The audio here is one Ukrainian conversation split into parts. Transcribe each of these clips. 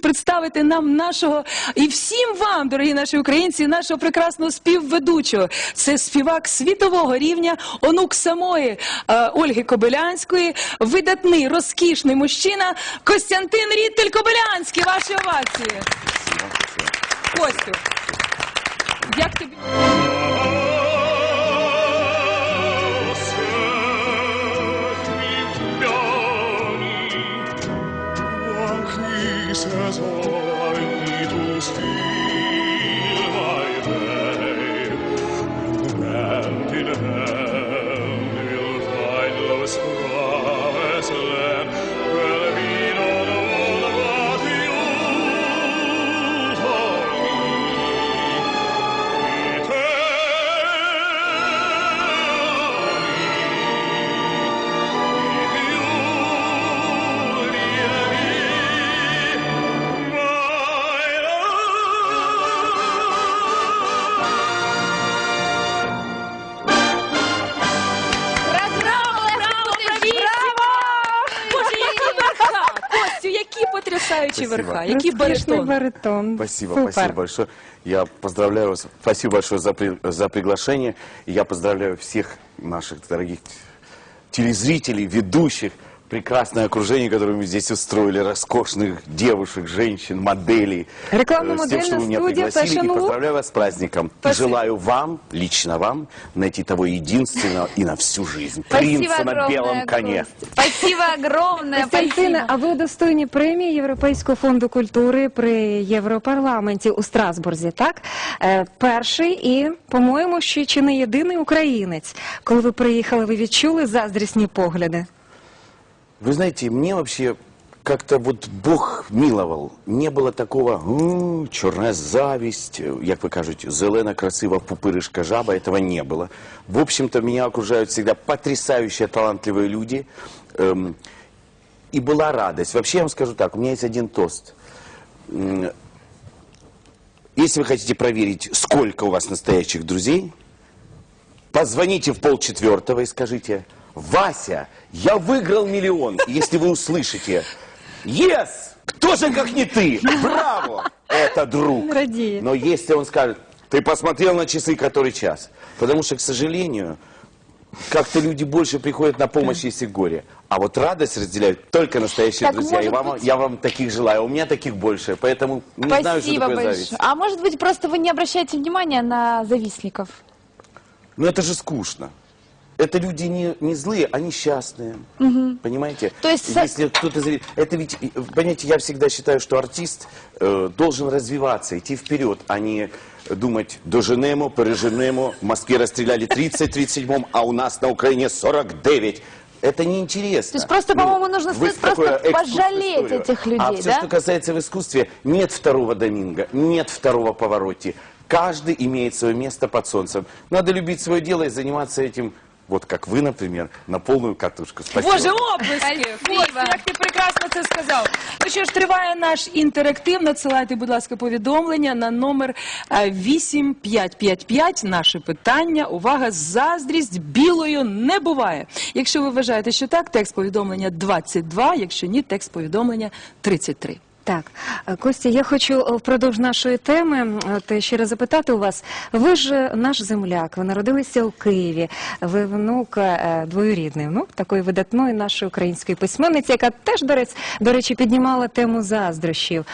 представити нам нашого і всім вам, дорогі наші українці, нашого прекрасного співведучого. Це співак світового рівня, онук самої е, Ольги Кобилянської, видатний, розкішний мужчина Костянтин Ріттель Кобилянський. Ваші овації. Костю, як тобі? saison. Які Спасибо. верха, які баритон. баритон. Спасибо, Супер. спасибо большое. Я поздравляю вас. Спасибо большое за, при- за приглашение. И я поздравляю всех наших дорогих телезрителей, ведущих Прекрасное окружение, которое мы здесь устроили, роскошных девушек, женщин, моделей. Рекламно-модельная Э, с тем, что вы меня студия пригласили. Fashion И Look. поздравляю вас с праздником. И желаю вам, лично вам, найти того единственного и на всю жизнь. Принца на белом коне. Костя. Спасибо огромное. Костянтине, спасибо. а ви удостоєні премії Європейського фонду культури при Європарламенті у Страсбурзі, так? Е, перший і, по-моєму, ще чи не єдиний українець. Коли ви приїхали, ви відчули заздрісні погляди? Вы знаете, мне вообще как-то вот Бог миловал. Не было такого «М, черная зависть, як вы кажете, зелена, красива, пупырышка, жаба. Этого не было. В общем-то, меня окружают всегда потрясающие, талантливые люди. Эм, и была радость. Вообще, я вам скажу так, у меня есть один тост. Если вы хотите проверить, сколько у вас настоящих друзей, Позвоните в полчетвертого и скажите, Вася, я выиграл миллион. Если вы услышите, yes, кто же как не ты, браво, это друг. Радеет. Но если он скажет, ты посмотрел на часы, который час. Потому что, к сожалению, как-то люди больше приходят на помощь, если горе. А вот радость разделяют только настоящие Так, друзья. И вам, быть- я вам таких желаю. У меня таких больше. Поэтому не знаю, что Спасибо такое большое. зависть. А может быть, просто вы не обращаете внимания на завистников? Ну это же скучно. Это люди не, не злые, а несчастные. Понимаете? То есть Если кто-то Это ведь, понимаете, я всегда считаю, что артист э, должен развиваться, идти вперед, а не думать, доженемо, переженемо, в Москве расстреляли 30 в 37 а у нас на Украине 49. Это неинтересно. То есть просто, по-моему, нужно стоит просто пожалеть историю. этих людей, А все, да? что касается в искусстве, нет второго Доминго, нет второго Повороте. Каждый имеет свое место под солнцем. Надо любить свое дело и заниматься этим, вот как вы, например, на полную катушку. Спасибо. Боже, оплески! Спасибо. Як ти прекрасно це сказав. Ну що ж, триває наш інтерактив. Надсилайте, будь ласка, повідомлення на номер е, 8555. Наше питання. Увага, заздрість білою не буває. Якщо ви вважаєте, що так, текст повідомлення 22, якщо ні, текст повідомлення 33. Так, Е, Костя, я хочу е, впродовж нашої теми м, от, ще раз запитати у вас. Ви ж е, наш земляк, ви народилися у Києві, ви внук, е, двоюрідний внук такої видатної нашої української письменниці, яка теж, до речі, піднімала тему заздрощів.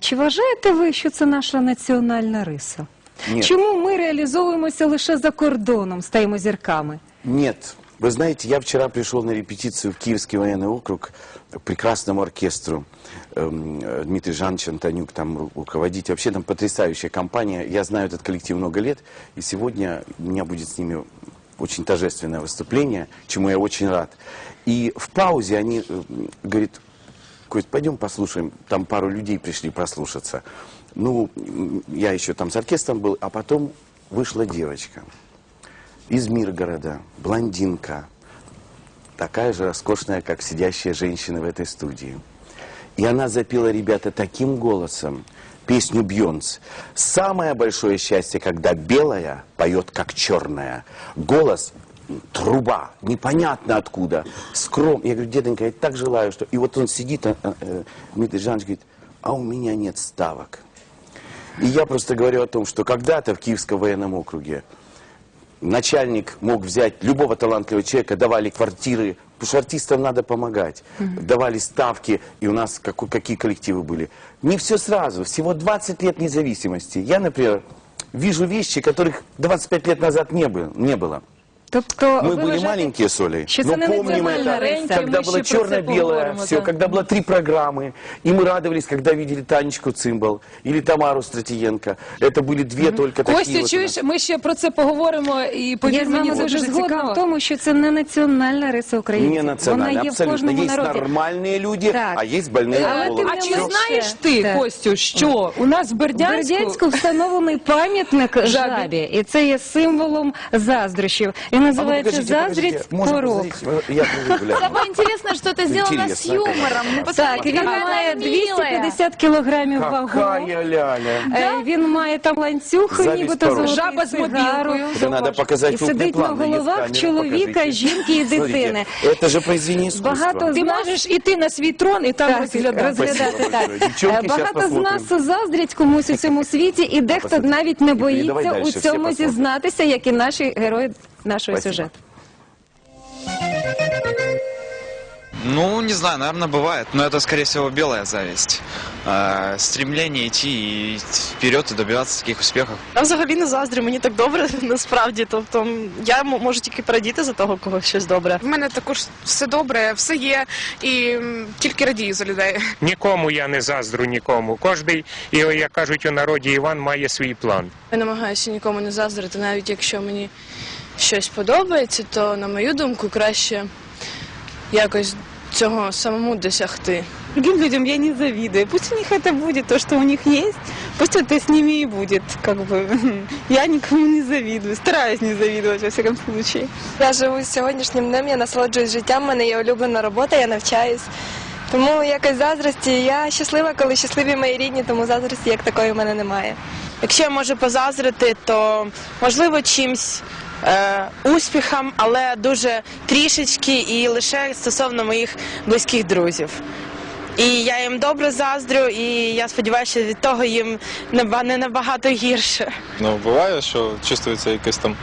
Чи вважаєте ви, що це наша національна риса? Ні. Чому ми реалізовуємося лише за кордоном, стаємо зірками? Нет. Вы знаете, я вчера пришел на репетицию в Киевский военный округ к прекрасному оркестру. Эм, э, Дмитрий Жанович Антонюк там ру- руководит. Вообще там потрясающая компания. Я знаю этот коллектив много лет. И сегодня у меня будет с ними очень торжественное выступление, чему я очень рад. И в паузе они э, м, говорят, Кость, пойдем послушаем. Там пару людей пришли прослушаться. Ну, я еще там с оркестром был, а потом вышла девочка из Миргорода, блондинка, такая же роскошная, как сидящая женщина в этой студии. И она запела, ребята, таким голосом песню Бьонс. Самое большое счастье, когда белая поет, как черная. Голос труба, непонятно откуда, скром. Я говорю, деденька, я так желаю, что... И вот он сидит, а, а, э, Дмитрий Жанович говорит, а у меня нет ставок. И я просто говорю о том, что когда-то в Киевском военном округе начальник мог взять любого талантливого человека, давали квартиры, потому что артистам надо помогать, давали ставки, и у нас какой- какие коллективы были. Не все сразу, всего 20 лет независимости. Я, например, вижу вещи, которых 25 лет назад не было. Не было. Тобто Мы ви были вважаєте, маленькие с Олей, Що це но не помним національна это, риса. когда Ми было ще про це черно-белое поговоримо, все, так. когда было три программы, и мы радовались, когда видели Танечку Цимбал или Тамару Стратиенко. Это были две только такие Костя, вот у чуєш, нас. ми ще про це поговоримо і повір Я з мені вами це дуже дуже згодна цікаво. в тому, що це не національна риса українців. Не национально, Вона є в абсолютно. кожному Есть народі. нормальные люди, Так. а есть больные Але головы. тим А не чи менше, знаєш ти, так. Костю, що у нас в В Бердянську, Бердянську встановлений пам'ятник Жабі. жабі, і це є символом заздрощів. Він А ну, називається покажите, заздрість покажите. Можно порок. посмотреть? Я тоже гляну. Самое интересное, что это сделано с Интересно. юмором. Ну, Так, посмотрите, він какая має она милая. 250 кілограмів вагу. Какая ляля. Е, Він має там ланцюг, Завість нібито порок. золотий Жаба з сигару. мобілкою. Это надо показать І крупный сидить на план. Есть головах камера, чоловіка, покажите. жінки і Смотрите, дитини. Это же произведение искусства. Багато з ти нас можеш іти на свій трон і там Так, розглядати. розглядати Спасибо так. большое. Девчонки, Е, щас Багато з посмотрим. нас заздрять комусь у цьому світі, і дехто Посмотрим. навіть не І давай боїться дальше, у всі цьому посмотрим. зізнатися, як і наші герої нашого Спасибо. сюжету. Ну, не знаю, наверное, бывает, но это, скорее всего, белая зависть. Э, стремление идти и вперед и добиваться таких успехов. Я взагалі не заздрю, мені так добре насправді. Тобто я м- можу тільки порадіти за того, кого щось добре. В мене також все добре, все є, і м, тільки радію за людей. Нікому я не заздрю нікому. Кожний, і як кажуть у народі, Іван має свій план. Я намагаюся нікому не заздрити, навіть якщо мені щось подобається, то на мою думку краще якось цього самому досягти. Другим людям я не завидую. Пусть у них это будет, то, что у них есть, пусть это с ними и будет. Как бы я никому не завидую, стараюсь не завидовать во всяком случае. Я живу сьогоднішнім днем, я насолоджуюсь життям, в мене є улюблена робота, я навчаюсь. Тому якось заздрості. Я щаслива, коли щасливі мої рідні, тому заздрості як такої в мене немає. Якщо я можу позаздрити, то можливо чимсь е, успіхам, але дуже трішечки і лише стосовно моїх близьких друзів. І я їм добре заздрю, і я сподіваюся, що від того їм не набагато гірше. Ну, буває, що чувствується якесь там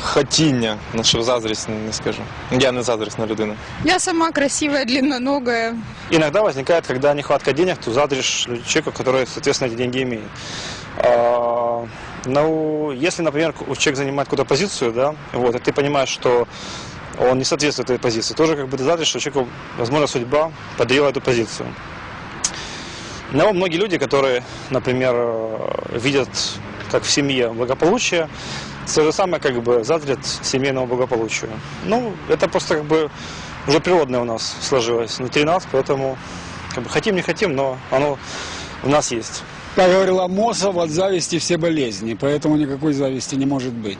хотіння, на що заздрість не скажу. Я не заздрісна людина. Я сама красивая, длинноногая. Иногда возникает, когда нехватка денег, то задришь человека, который, соответственно, эти деньги имеет. Ну, если, например, человек занимает какую-то позицию, да, вот, и ты понимаешь, что он не соответствует этой позиции, тоже как бы ты задришь, что человеку, возможно, судьба подарила эту позицию. Но многие люди, которые, например, видят, как в семье благополучие, то же самое как бы задрят семейному благополучию. Ну, это просто как бы уже природное у нас сложилось внутри нас, поэтому как бы хотим, не хотим, но оно у нас есть. Как говорила Амосов, от зависти все болезни, поэтому никакой зависти не может быть.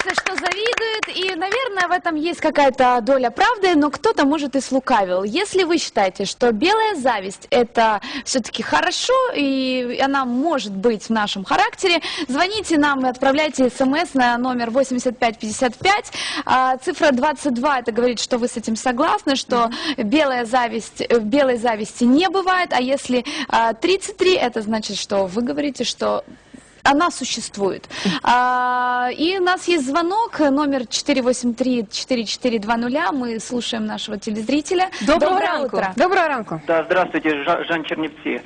Признался, что завидует, и, наверное, в этом есть какая-то доля правды, но кто-то, может, и слукавил. Если вы считаете, что белая зависть – это все-таки хорошо, и она может быть в нашем характере, звоните нам и отправляйте смс на номер 8555. А, Цифра 22 – это говорит, что вы с этим согласны, что белая зависть, э, белой зависти не бывает, а если а, 33 – это значит, что вы говорите, что она существует. А, и у нас есть звонок, номер 483-4420. Мы слушаем нашего телезрителя. Доброго Доброго ранку. утра. Доброго ранку. Да, здравствуйте, Жа- Жан Чернівці.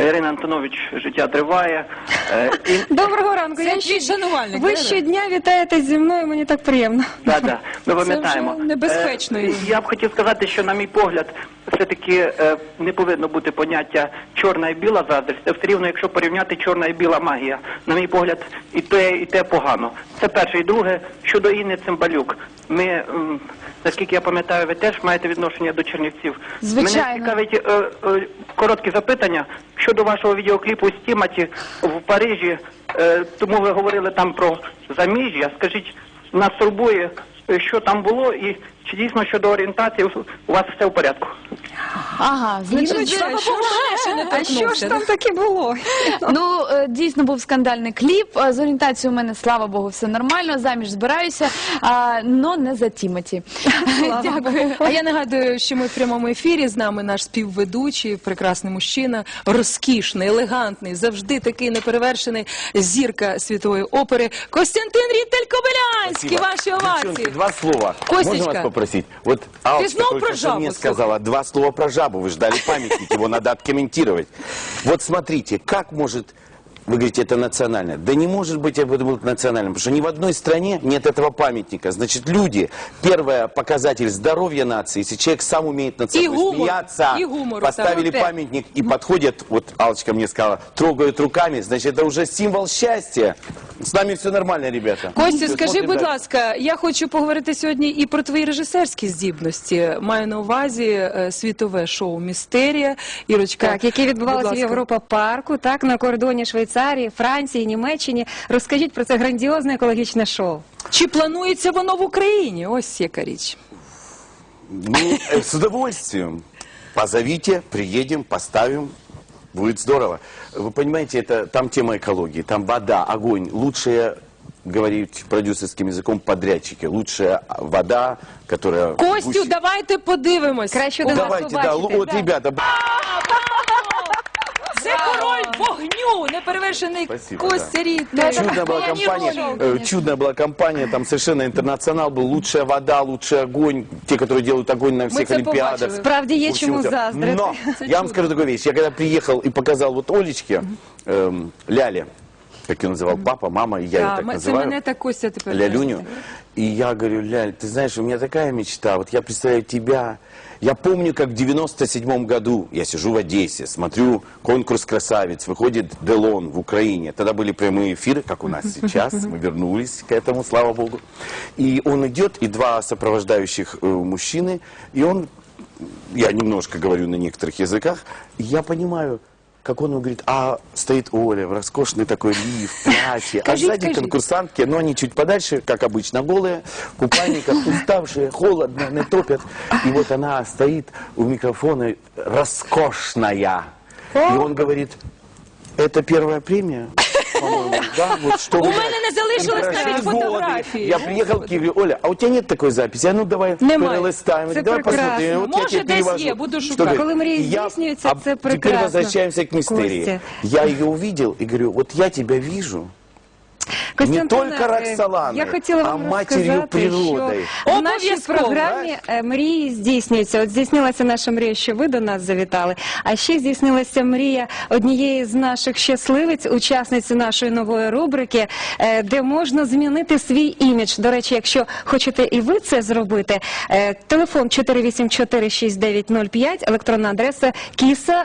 Ірина Антонович, життя триває. Е, І, Доброго ранку. Це Я ще- шанувальник. Ви щодня вітаєте зі мною, мені так приємно. да, да, ми пам'ятаємо. вже небезпечно, Е, Ірина. Я б хотів сказати, що, на мій погляд, все-таки е, не повинно бути поняття чорна і біла заздрість. Це все рівно, якщо порівняти чорна і біла магія. На мій погляд, і те, і те погано. Це перше. І друге, щодо Інни Цимбалюк. Ми, м, наскільки я пам'ятаю, ви теж маєте відношення до Чернівців. Звичайно. Мене цікавить е, е, коротке запитання щодо вашого відеокліпу «Стіматі» в Парижі. Е, тому ви говорили там про заміжжя. Скажіть, нас турбує, е, що там було, і чи дійсно щодо орієнтації у вас все в порядку? Ага, значить, Іночка, слава що Богу, ж ще не А що торкнувся? ж там таке було? Ну, е, дійсно був скандальний кліп. Е, З орієнтацією у мене, слава Богу, все нормально. Заміж збираюся, а, но не за Тімоті. Дякую. А я нагадую, що ми в прямому ефірі. З нами наш співведучий, прекрасний мужчина, розкішний, елегантний, завжди такий неперевершений зірка світової опери Костянтин Рітель Кобилянський. Ваші Девчонки, овації. два слова. Костечка. Можно вас попросить? Вот Алочка снова только про что жабу, мне слушай. сказала два слова про жабу. Вы ждали памятник, его надо откомментировать. Вот смотрите, как может... Вы говорите, это национально. Да не может быть это будет национальным, потому что ни в одной стране нет этого памятника. Значит, люди, первое показатель здоровья нации, если человек сам умеет над И собой гумор, смеяться, и гумор, поставили второй. памятник и подходят, вот Алочка мне сказала, трогают руками, значит, это уже символ счастья. С нами все нормально, ребята. Костя, Всё, скажи, смотрим будь дальше. ласка, я хочу поговорити сьогодні і про твої режисерські здібності. Маю на увазі е, світове шоу Містерія. Ірочка, Так, яке будь відбувалося в ласка. Європа парку, так на кордоні Швейцарії, Франції, Німеччині. Розкажіть про це грандіозне екологічне шоу. Чи планується воно в Україні? Ось яка річ. Ну, э, с удовольствием. Позовите, приедем, поставим. Будет здорово. Вы понимаете, это там тема экологии, там вода, огонь. Лучшая, говорить продюсерским языком, подрядчики. Лучшая вода, которая... Костю, гуще- давайте подивимось. Краще до нас Давайте, да, побачити. вот, ребята, б- Це король вогню, неперевершений Спасибо, Костя да. Рітель. Чудная была компания, э, чудная была компания, там совершенно интернационал был, лучшая вода, лучший огонь, те, которые делают огонь на всех це олимпиадах. побачили. Справді є Во всем чому этом. заздрити. Но я вам скажу такую вещь, я когда приехал и показал вот Олечке, эм, Ляле, как ее называл папа, мама, и я ее Да, так м- Це называю, мене так Костя тепер. Лялюню. И я говорю, Ляль, ты знаешь, у меня такая мечта, вот я представляю тебя. Я помню, как в 97 году я сижу в Одессе, смотрю конкурс красавиц, выходит Делон в Украине. Тогда были прямые эфиры, как у нас сейчас, мы вернулись к этому, слава богу. И он идет, и два сопровождающих э, мужчины, и он, я немножко говорю на некоторых языках, и я понимаю, как он говорит, а стоит Оля в роскошный такой лиф, платье, а сзади конкурсантки, но они чуть подальше, как обычно, голые, в купальниках, уставшие, холодно, не топят. И вот она стоит у микрофона, роскошная. И он говорит, это первая премия? По-моему, да? Вот что У вы- мене не залишилось навіть годы. фотографії. Я приехал в Киев, Оля, а у тебя нет такой записи? А ну давай Немає. перелистаем. Це давай прекрасно. посмотрим. Вот я Може, тебе десь перевожу. є, буду Что шукати. говорит? Коли мрії я- здійснюються, а це Теперь прекрасно. возвращаемся к мистерии. Костя. Я ее увидел и говорю, вот я тебя вижу. Не только е, я хотіла а вам матерью розказати, природой. в нашій програмі е, мрії здійснюються. От здійснилася наша мрія, що ви до нас завітали. А ще здійснилася мрія однієї з наших щасливиць, учасниці нашої нової рубрики, е, де можна змінити свій імідж. До речі, якщо хочете і ви це зробити, е, телефон 4846905, електронна адреса kisa